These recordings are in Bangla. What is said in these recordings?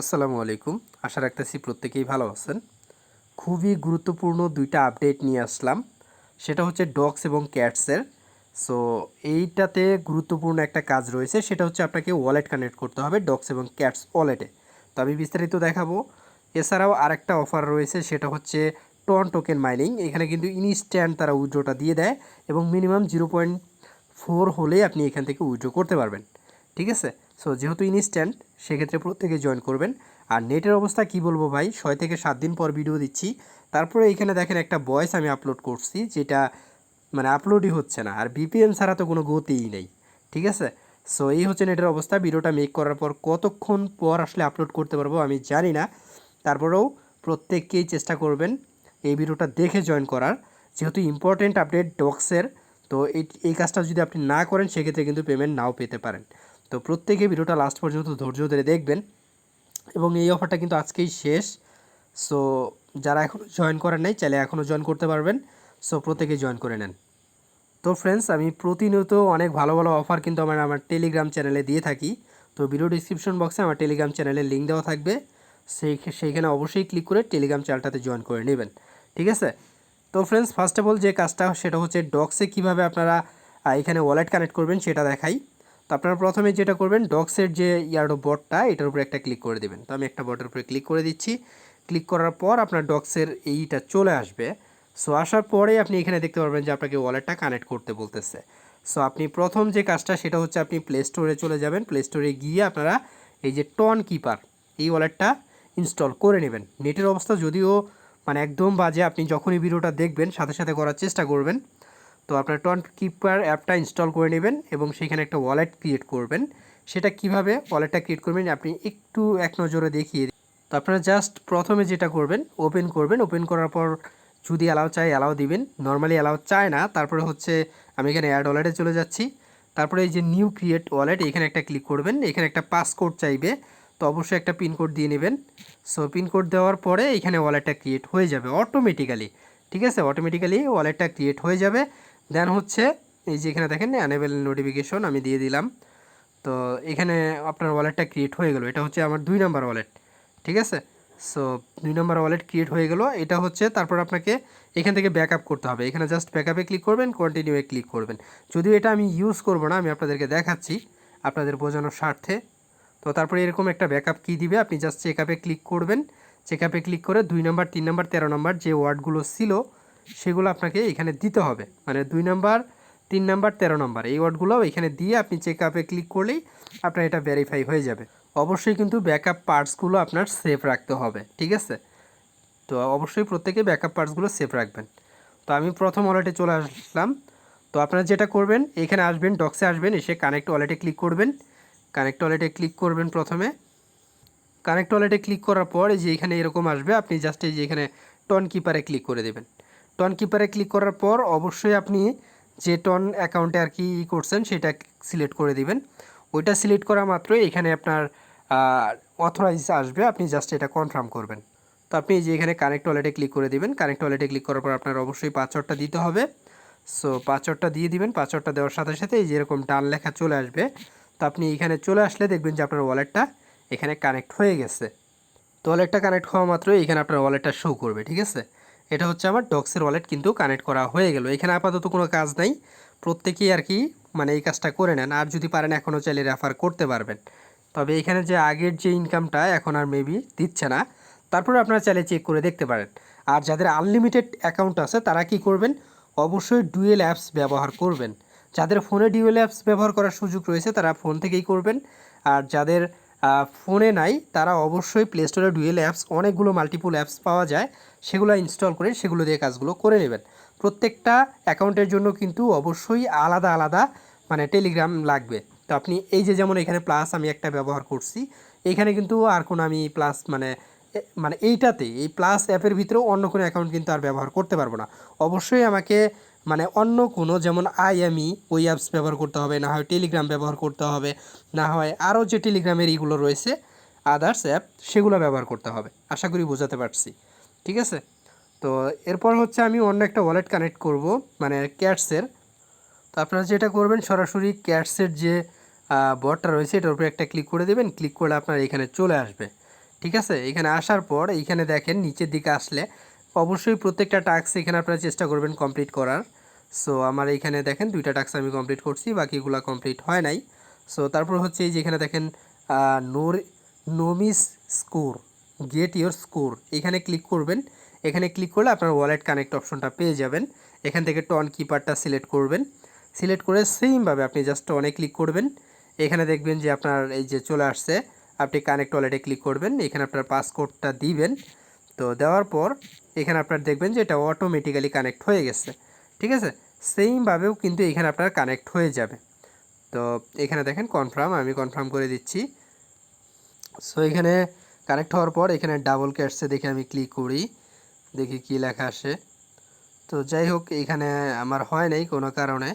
আসসালামু আলাইকুম। আশা রাখতেছি প্রত্যেকেই ভালো আছেন। খুবই গুরুত্বপূর্ণ দুইটা আপডেট নিয়ে আসলাম। সেটা হচ্ছে ডগস এবং ক্যাটসের সো এইটাতে গুরুত্বপূর্ণ একটা কাজ রয়েছে, সেটা হচ্ছে আপনাকে ওয়ালেট কানেক্ট করতে হবে ডগস এবং ক্যাটস ওয়ালেটে তো আমি বিস্তারিত দেখাবো। এছাড়াও আরেকটা অফার রয়েছে, সেটা হচ্ছে টন টোকেন মাইনিং এখানে কিন্তু ইনস্ট্যান্ট তারা উইড্রোটা দিয়ে দেয় এবং মিনিমাম জিরো পয়েন্ট ফোর হলেই আপনি এখান থেকে উইড্রো করতে পারবেন। ঠিক আছে? সো যেহেতু ইনস্ট্যান্ট সেক্ষেত্রে প্রত্যেকে জয়েন করবেন। আর নেটের অবস্থা কি বলব ভাই? ছয় থেকে সাত দিন পর ভিডিও দিচ্ছি। তারপরে এখানে দেখেন একটা ভয়েস আমি আপলোড করছি, যেটা মানে আপলোডই হচ্ছে না। আর বিপিএন ছাড়া তো কোনো গতিই নেই। ঠিক আছে? সো এই হচ্ছে নেটের অবস্থা। ভিডিওটা মেক করার পর কতক্ষণ পর আসলে আপলোড করতে পারব আমি জানি না। তারপরেও প্রত্যেককেই চেষ্টা করবেন এই ভিডিওটা দেখে জয়েন করার। যেহেতু ইম্পর্টেন্ট আপডেট ডক্সের তো এই এই কাজটা যদি আপনি না করেন, সেক্ষেত্রে কিন্তু পেমেন্ট নাও পেতে পারেন। তো প্রত্যেকে ভিডিওটা লাস্ট পর্যন্ত ধৈর্য ধরে দেখবেন এবং এই অফারটা কিন্তু আজকেই শেষ। সো যারা এখনও জয়েন করেন নাই, চাইলে এখনও জয়েন করতে পারবেন। সো প্রত্যেকে জয়েন করে নেন। তো ফ্রেন্ডস আমি প্রতিনিয়ত অনেক ভালো ভালো অফার কিন্তু আমার আমার টেলিগ্রাম চ্যানেলে দিয়ে থাকি। তো ভিডিও ডিসক্রিপশন বক্সে আমার টেলিগ্রাম চ্যানেলের লিঙ্ক দেওয়া থাকবে। সেই, সেইখানে অবশ্যই ক্লিক করে টেলিগ্রাম চ্যানেলটাতে জয়েন করে নেবেন। ঠিক আছে? তো ফ্রেন্ডস ফার্স্ট অফ অল যে কাজটা, সেটা হচ্ছে ডক্সে কীভাবে আপনারা এখানে ওয়ালেট কানেক্ট করবেন, সেটা দেখাই। তো আপনারা প্রথমে যেটা করবেন ডক্সের যে ইয়ার্ডো বটটা, এটার উপরে একটা ক্লিক করে দেবেন। তো আমি একটা বটের উপরে ক্লিক করে দিচ্ছি। ক্লিক করার পর আপনার ডক্সের এইটা চলে আসবে। সো আসার পরে আপনি এখানে দেখতে পারবেন যে আপনাকে ওয়ালেটটা কানেক্ট করতে বলতেছে। সো আপনি প্রথম যে কাজটা, সেটা হচ্ছে আপনি প্লে স্টোরে চলে যাবেন। প্লে স্টোরে গিয়ে আপনারা এই যে টন কিপার এই ওয়ালেটটা ইনস্টল করে নেবেন। নেটের অবস্থা যদিও মানে একদম বাজে, আপনি যখনই ভিডিওটা দেখবেন, সাথে সাথে করার চেষ্টা করবেন। তো আপনার টন কিপার অ্যাপটা ইনস্টল করে নেবেন এবং সেখানে একটা ওয়ালেট ক্রিয়েট করবেন। সেটা কীভাবে ওয়ালেটটা ক্রিয়েট করবেন আপনি একটু এক নজরে দেখিয়ে। তো আপনারা জাস্ট প্রথমে যেটা করবেন ওপেন করবেন। ওপেন করার পর যদি অ্যালাউ চাই অ্যালাউ দিবেন। নর্মালি অ্যালাউ চায় না। তারপরে হচ্ছে আমি এখানে অ্যাড ওয়ালেটে চলে যাচ্ছি। তারপরে এই যে নিউ ক্রিয়েট ওয়ালেট এখানে একটা ক্লিক করবেন। এখানে একটা পাসকোড চাইবে। তো অবশ্যই একটা পিনকোড দিয়ে নেবেন। সো পিনকোড দেওয়ার পরে এখানে ওয়ালেটটা ক্রিয়েট হয়ে যাবে অটোমেটিক্যালি ঠিক আছে? অটোমেটিক্যালি ওয়ালেটটা ক্রিয়েট হয়ে যাবে। দেন হচ্ছে, এই যে এখানে দেখেন অ্যানেবেল নোটিফিকেশন আমি দিয়ে দিলাম। তো এখানে আপনার ওয়ালেটটা ক্রিয়েট হয়ে গেলো। এটা হচ্ছে আমার দুই নাম্বার ওয়ালেট ঠিক আছে? সো দুই নম্বর ওয়ালেট ক্রিয়েট হয়ে গেল। এটা হচ্ছে তারপর আপনাকে এখান থেকে ব্যাকআপ করতে হবে। এখানে জাস্ট ব্যাকআপে ক্লিক করবেন কন্টিনিউয়ে ক্লিক করবেন। যদিও এটা আমি ইউজ করব না, আমি আপনাদেরকে দেখাচ্ছি আপনাদের বোঝানোর স্বার্থে। তো তারপরে এরকম একটা ব্যাকআপ কী দিবে। আপনি জাস্ট চেকআপে ক্লিক করবেন। চেকআপে ক্লিক করে দুই নম্বর তিন নম্বর তেরো নম্বর যে ওয়ার্ডগুলো ছিল সেগুলো আপনাকে এখানে দিতে হবে। মানে দুই নম্বর, তিন নাম্বার, তেরো নাম্বার। এই ওয়ার্ডগুলো এখানে দিয়ে আপনি চেক আপে ক্লিক করলেই আপনার এটা ভেরিফাই হয়ে যাবে। অবশ্যই কিন্তু ব্যাকআপ পার্টসগুলো আপনার সেফ রাখতে হবে, ঠিক আছে? তো অবশ্যই প্রত্যেকে ব্যাকআপ পার্টসগুলো সেফ রাখবেন। তো আমি প্রথম ওয়ালেটে চলে আসলাম। তো আপনারা যেটা করবেন, এখানে আসবেন ডক্সে আসবেন, এসে কানেক্ট ওয়ালেটে ক্লিক করবেন। কানেক্ট ওয়ালেটে ক্লিক করবেন প্রথমে। কানেক্ট ওয়ালেটে ক্লিক করার পর এই যে এখানে এরকম আসবে, আপনি জাস্ট এই যে এখানে টন কিপারে ক্লিক করে দেবেন। টন কিপারে ক্লিক করার পর অবশ্যই আপনি যে টন অ্যাকাউন্টে আর কি ই করছেন সেটা সিলেক্ট করে দিবেন। ওইটা সিলেক্ট করা মাত্রই এখানে আপনার অথরাইজ আসবে। আপনি জাস্ট এটা কনফার্ম করবেন। তো আপনি যে এখানে কানেক্ট ওয়ালেটে ক্লিক করে দিবেন। কানেক্ট ওয়ালেটে ক্লিক করার পর আপনার অবশ্যই পাসওয়ার্ডটা দিতে হবে। সো পাসওয়ার্ডটা দিয়ে দিবেন। পাসওয়ার্ডটা দেওয়ার সাথে সাথে এই যে এরকম ডান লেখা চলে আসবে। তো আপনি এখানে চলে আসলে দেখবেন যে আপনার ওয়ালেটটা এখানে কানেক্ট হয়ে গেছে। তো ওয়ালেটটা কানেক্ট হওয়া মাত্রই এখানে আপনার ওয়ালেটটা শো করবে, ঠিক আছে? এটা হচ্ছে আমার ডক্সের ওয়ালেট কিন্তু কানেক্ট করা হয়ে গেল। এখানে আপাতত কোনো কাজ নাই। প্রত্যেকেই আর কি মানে এই কাজটা করে নেন। আর যদি পারেন এখনও চাইলে রেফার করতে পারবেন। তবে এখানে যে আগের যে ইনকামটা এখন আর মেবি দিচ্ছে না। তারপরে আপনারা চাইলে চেক করে দেখতে পারেন। আর যাদের আনলিমিটেড অ্যাকাউন্ট আছে, তারা কি করবেন? অবশ্যই ডুয়েল অ্যাপস ব্যবহার করবেন। যাদের ফোনে ডুয়েল অ্যাপস ব্যবহার করার সুযোগ রয়েছে, তারা ফোন থেকেই করবেন। আর যাদের ফোনে নাই, তারা অবশ্যই প্লে স্টোরে ডুয়েল অ্যাপস অনেকগুলো মাল্টিপুল অ্যাপস পাওয়া যায়, সেগুলো ইনস্টল করে, সেগুলো দিয়ে কাজগুলো করে নেবেন। প্রত্যেকটা অ্যাকাউন্টের জন্য কিন্তু অবশ্যই আলাদা আলাদা মানে টেলিগ্রাম লাগবে। তো আপনি এই যে যেমন এখানে প্লাস আমি একটা ব্যবহার করছি, এখানে কিন্তু আর কোনো আমি প্লাস মানে মানে এইটাতে, এই প্লাস অ্যাপের ভিতরেও অন্য কোনো অ্যাকাউন্ট কিন্তু আর ব্যবহার করতে পারব না। অবশ্যই আমাকে মানে অন্য কোনো, যেমন আইএমই ওই অ্যাপস ব্যবহার করতে হবে, না হয় টেলিগ্রাম ব্যবহার করতে হবে, না হয় আরও যে টেলিগ্রামের ইগুলো রয়েছে আদার্স অ্যাপ সেগুলো ব্যবহার করতে হবে। আশা করি বোঝাতে পারছি। ঠিক আছে? তো এরপর হচ্ছে আমি অন্য একটা ওয়ালেট কানেক্ট করব মানে ক্যাটসের তো আপনারা যেটা করবেন, সরাসরি ক্যাটসের যে বটটা রয়েছে, এটার উপরে একটা ক্লিক করে দেবেন। ক্লিক করলে আপনার এখানে চলে আসবে। ঠিক আছে? এখানে আসার পর এইখানে দেখেন, নিচের দিকে আসলে অবশ্যই প্রত্যেকটা টাস্ক এখানে আপনারা চেষ্টা করবেন কমপ্লিট করার। সো আমার এইখানে দেখেন দুইটা টাস্ক আমি কমপ্লিট করছি, বাকিগুলো কমপ্লিট হয় নাই। সো তারপর হচ্ছে এই যে এখানে দেখেন নোর, নোমিস স্কোর গেট ইওর স্কোর এখানে ক্লিক করবেন, এখানে ক্লিক করলে আপনার ওয়ালেট কানেক্ট অপশনটা পেয়ে যাবেন। এখান থেকে টন কিপারটা সিলেক্ট করবেন। সিলেক্ট করে সেমভাবে আপনি জাস্ট অনে ক্লিক করবেন। এখানে দেখবেন যে আপনার এই যে চলে আসছে, আপনি কানেক্ট ওয়ালেটে ক্লিক করবেন। এখানে আপনার পাসকোডটা দিবেন। তো দেওয়ার পর এখানে আপনার দেখবেন যে এটা অটোমেটিক্যালি কানেক্ট হয়ে গেছে। ঠিক আছে? সেমভাবেও কিন্তু এখানে আপনার কানেক্ট হয়ে যাবে। তো এখানে দেখেন কনফার্ম আমি কনফার্ম করে দিচ্ছি। সো এখানে কানেক্ট হওয়ার পর এখানে ডাবল ক্যাটসে দেখে আমি ক্লিক করি। দেখি কি লেখা আসে। তো যাই হোক, এখানে আমার হয় নাই কোনো কারণে।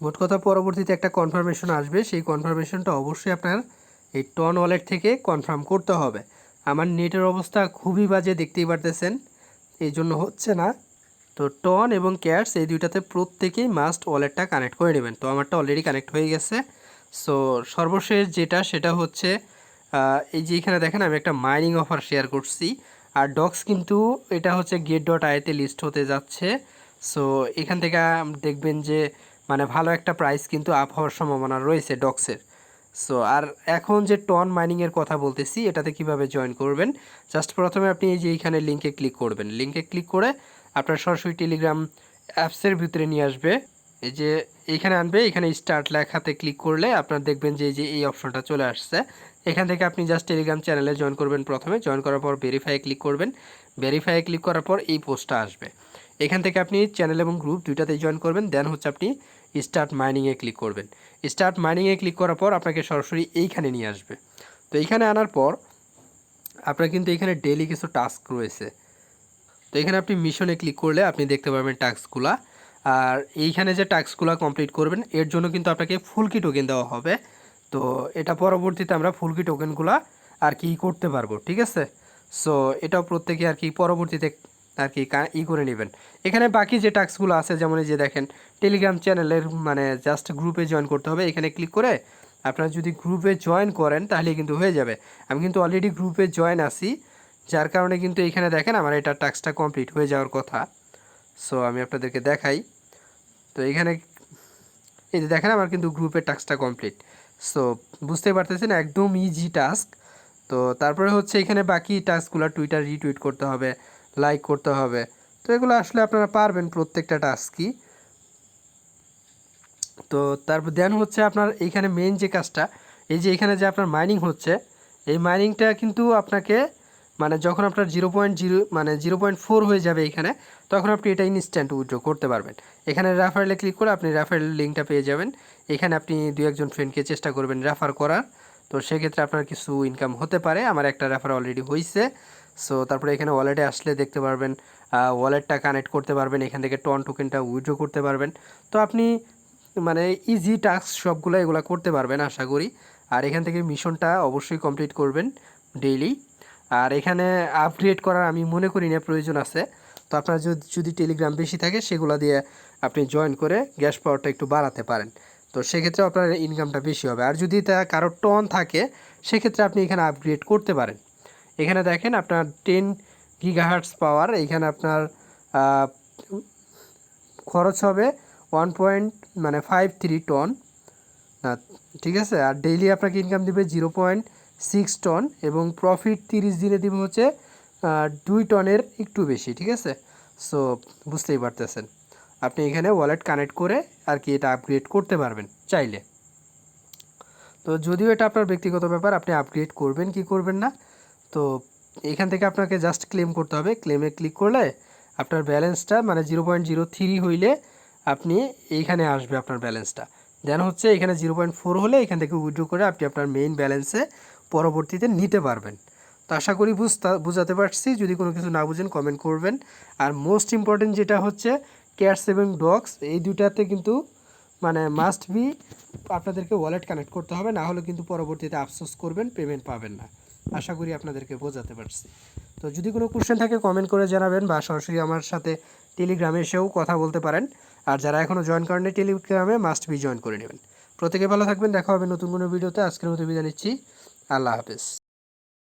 মোট কথা পরবর্তীতে একটা কনফার্মেশন আসবে। সেই কনফার্মেশনটা অবশ্যই আপনার এই টন ওয়ালেট থেকে কনফার্ম করতে হবে। আমার নেটের অবস্থা খুবই বাজে, দেখতেই পারতেছেন। এই জন্য হচ্ছে না। তো টন এবং ক্যাটস এই দুইটাতে প্রত্যেকেই মাস্ট ওয়ালেটটা কানেক্ট করে নেবেন। তো আমারটা অলরেডি কানেক্ট হয়ে গেছে। সো সর্বশেষ যেটা, সেটা হচ্ছে এই যে এখানে দেখেন, আমি একটা মাইনিং অফার শেয়ার করছি। আর ডক্স কিন্তু এটা হচ্ছে গেট ডট আইতে লিস্ট হতে যাচ্ছে। সো এখান থেকে দেখবেন যে মানে ভালো একটা প্রাইস কিন্তু আপ হওয়ার সম্ভাবনা রয়েছে ডক্সের সো আর এখন যে টন মাইনিংয়ের কথা বলতেছি, এটাতে কীভাবে জয়েন করবেন? জাস্ট প্রথমে আপনি এই যে এইখানে লিঙ্কে ক্লিক করবেন। লিঙ্কে ক্লিক করে আপনার সরাসরি টেলিগ্রাম অ্যাপসের ভিতরে নিয়ে আসবে। এই যে এইখানে আনবে, এখানে স্টার্ট লেখাতে ক্লিক করলে আপনার দেখবেন যে এই যে এই অপশনটা চলে আসছে। এখান থেকে আপনি জাস্ট টেলিগ্রাম চ্যানেলে জয়েন করবেন প্রথমে। জয়েন করার পর ভেরিফাই ক্লিক করবেন। ভেরিফাই ক্লিক করার পর এই পোস্টটা আসবে। এখান থেকে আপনি চ্যানেল এবং গ্রুপ দুইটাতেই জয়েন করবেন দেন হচ্ছে আপনি স্টার্ট মাইনিংয়ে ক্লিক করবেন। স্টার্ট মাইনিংয়ে ক্লিক করার পর আপনাকে সরাসরি এইখানে নিয়ে আসবে। তো এইখানে আনার পর আপনার কিন্তু এখানে ডেলি কিছু টাস্ক রয়েছে। তো এখানে আপনি মিশনে ক্লিক করলে আপনি দেখতে পারবেন টাস্কগুলা আর এইখানে যে টাস্কগুলো কমপ্লিট করবেন, এর জন্য কিন্তু আপনাকে ফুলকি টোকেন দেওয়া হবে। তো এটা পরবর্তীতে আমরা ফুলকি টোকেনগুলো আর কি করতে পারব, ঠিক আছে? সো এটাও প্রত্যেকে আর কি পরবর্তীতে আর কি ই করে নেবেন। এখানে বাকি যে টাস্কগুলো আছে, যেমন এই যে দেখেন টেলিগ্রাম চ্যানেলের মানে জাস্ট গ্রুপে জয়েন করতে হবে। এখানে ক্লিক করে আপনারা যদি গ্রুপে জয়েন করেন তাহলে কিন্তু হয়ে যাবে। আমি কিন্তু অলরেডি গ্রুপে জয়েন আছি। যার কারণে কিন্তু এখানে দেখেন, আমার এটা টাস্কটা কমপ্লিট হয়ে যাওয়ার কথা। সো আমি আপনাদেরকে দেখাই। তো এখানে, এই যে দেখেন, আমার কিন্তু গ্রুপের টাস্কটা কমপ্লিট সো বুঝতে পারতেছেন, একদম ইজি টাস্ক তো তারপরে হচ্ছে এখানে বাকি টাস্কগুলো টুইটার রিটুইট করতে হবে। লাইক করতে হবে। তো এগুলো আসলে আপনারা পারবেন প্রত্যেকটা টাস্কই। তো তারপর দেন হচ্ছে আপনার এইখানে মেন যে কাজটা, এই যে এখানে যে আপনার মাইনিং হচ্ছে, এই মাইনিংটা কিন্তু আপনাকে মানে যখন আপনার জিরো পয়েন্ট জিরো মানে জিরো পয়েন্ট ফোর হয়ে যাবে এখানে, তখন আপনি এটা ইনস্ট্যান্ট উইথড্র করতে পারবেন। এখানে রেফারেলে ক্লিক করে আপনি রেফারেল লিঙ্কটা পেয়ে যাবেন। এখানে আপনি দু একজন ফ্রেন্ডকে চেষ্টা করবেন রেফার করার। তো সেক্ষেত্রে আপনার কিছু ইনকাম হতে পারে। আমার একটা রেফার অলরেডি হয়েছে সো তারপরে এখানে ওয়ালেটে আসলে দেখতে পারবেন ওয়ালেটটা কানেক্ট করতে পারবেন, এখান থেকে টন টোকেনটা উইথড্র করতে পারবেন। তো আপনি মানে ইজি টাস্ক সবগুলো এগুলো করতে পারবেন আশা করি। আর এখান থেকে মিশনটা অবশ্যই কমপ্লিট করবেন ডেইলি আর এখানে আপগ্রেড করার আমি মনে করি না, প্রয়োজন আছে। তো আপনার যদি যদি টেলিগ্রাম বেশি থাকে, সেগুলো দিয়ে আপনি জয়েন করে গ্যাস পাওয়ারটা একটু বাড়াতে পারেন। তো সেক্ষেত্রে আপনার ইনকামটা বেশি হবে। আর যদি তা কারও টন থাকে, সেক্ষেত্রে আপনি এখানে আপগ্রেড করতে পারেন। এখানে দেখেন আপনার টেন গিগাহার্টস পাওয়ার এখানে আপনার খরচ হবে ওয়ান পয়েন্ট মানে ফাইভ থ্রি টন ঠিক আছে? আর ডেইলি আপনাকে ইনকাম দিবে জিরো পয়েন্ট সিক্স টন এবং প্রফিট তিরিশ দিনে দিবে হচ্ছে দুই টনের একটু বেশি, ঠিক আছে? সো বুঝতেই পারতেছেন। আপনি এখানে ওয়ালেট কানেক্ট করে আর কি এটা আপগ্রেড করতে পারবেন চাইলে। তো যদিও এটা আপনার ব্যক্তিগত ব্যাপার, আপনি আপগ্রেড করবেন কি করবেন না তো এখান থেকে আপনাকে জাস্ট ক্লেম করতে হবে। ক্লেমে ক্লিক করলে আপনার ব্যালেন্সটা মানে জিরো পয়েন্ট জিরো থ্রি হইলে আপনি এইখানে আসবে আপনার ব্যালেন্সটা দেন হচ্ছে এখানে জিরো পয়েন্ট ফোর হলে এখান থেকে উইথড্র করে আপনি আপনার মেইন ব্যালেন্সে পরবর্তীতে নিতে পারবেন। তো আশা করি বুঝতে বুঝাতে পারছি। যদি কোনো কিছু না বুঝেন কমেন্ট করবেন। আর মোস্ট ইম্পর্টেন্ট যেটা হচ্ছে ক্যাশ এবং ডক্স এই দুটাতে কিন্তু মানে মাস্ট বি আপনাদেরকে ওয়ালেট কানেক্ট করতে হবে। না হলে কিন্তু পরবর্তীতে আফসোস করবেন পেমেন্ট পাবেন না। আশা করি আপনাদেরকে বোঝাতে পারছি। তো যদি কোনো কোশ্চেন থাকে কমেন্ট করে জানাবেন বা সরাসরি আমার সাথে টেলিগ্রামে এসেও কথা বলতে পারেন। আর যারা এখনও জয়েন করেননি টেলিগ্রামে মাস্ট বি জয়েন করে নেবেন। প্রত্যেকে ভালো থাকবেন, দেখা হবে নতুন কোনো ভিডিওতে আজকের মতো বিদায় নিচ্ছি। আল্লাহ হাফেজ।